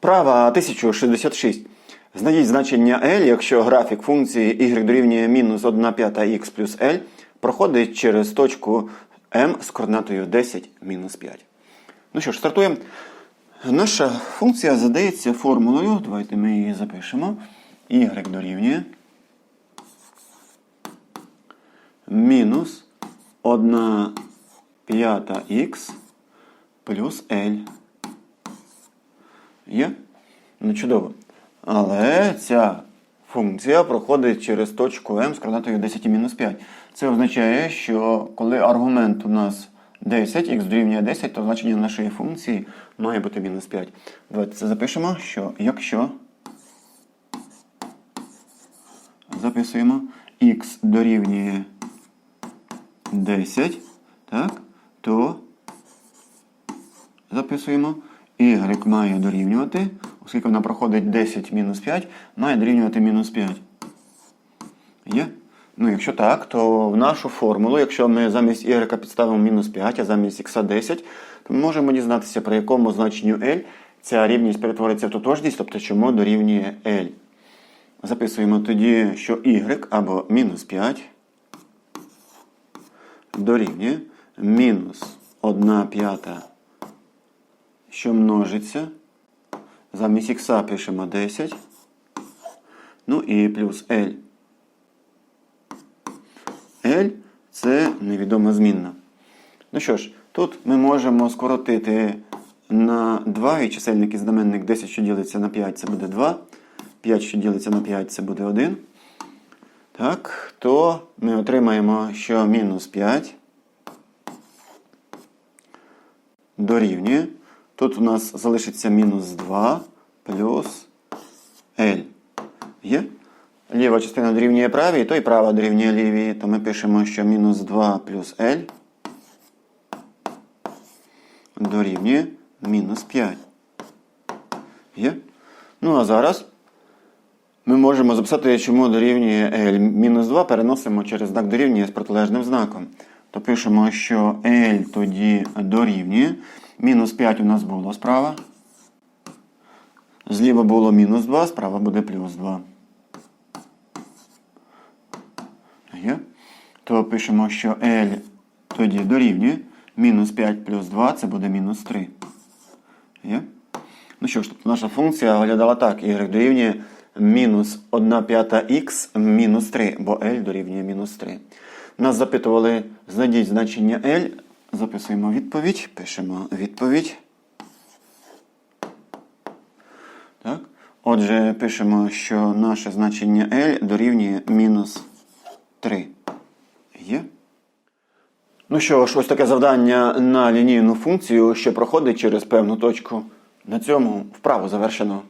Вправа 1066. Знайдіть значення L, якщо графік функції y дорівнює мінус 1 п'ята х плюс L проходить через точку m з координатою 10 мінус 5. Ну що ж, стартуємо. Наша функція задається формулою. Давайте ми її запишемо. y дорівнює мінус 1 п'ята х плюс L. Є? Ну, чудово. Але ця функція проходить через точку m з координатою 10 мінус 5. Це означає, що коли аргумент у нас 10, х дорівнює 10, то значення нашої функції має бути мінус 5. Давайте це запишемо, що якщо записуємо х дорівнює 10, так, то записуємо y має дорівнювати, оскільки вона проходить 10 мінус 5, має дорівнювати мінус 5. Є? Ну, якщо так, то в нашу формулу, якщо ми замість y підставимо мінус 5, а замість x 10, то ми можемо дізнатися, при якому значенню L ця рівність перетвориться в тотожність, тобто чому дорівнює L. Записуємо тоді, що y або мінус 5 дорівнює мінус 1 п'ята, що множиться. Замість х пишемо 10. Ну і плюс L. L це невідома змінна. Ну що ж, тут ми можемо скоротити на 2 і чисельник і знаменник 10, що ділиться на 5, це буде 2. 5, що ділиться на 5, це буде 1. Так, то ми отримаємо, що мінус 5 дорівнює. Тут у нас залишиться мінус 2 плюс L. Є? Ліва частина дорівнює правій, то і права дорівнює лівій. То ми пишемо, що мінус 2 плюс L дорівнює мінус 5. Є? Ну, а зараз ми можемо записати, чому дорівнює L. Мінус 2 переносимо через знак дорівнює з протилежним знаком. То пишемо, що L тоді дорівнює. Мінус 5 у нас було справа. Зліва було мінус 2, справа буде плюс 2. Є? То пишемо, що L тоді дорівнює. Мінус 5 плюс 2 це буде мінус 3. Є? Ну що ж, тобто наша функція виглядала так. Y дорівнює мінус 1 п'ята х мінус 3, бо L дорівнює мінус 3. Нас запитували, знайдіть значення L. Записуємо відповідь, пишемо відповідь. Так. Отже, пишемо, що наше значення L дорівнює мінус 3. Є? Ну що ж, ось таке завдання на лінійну функцію, що проходить через певну точку. На цьому вправу завершено.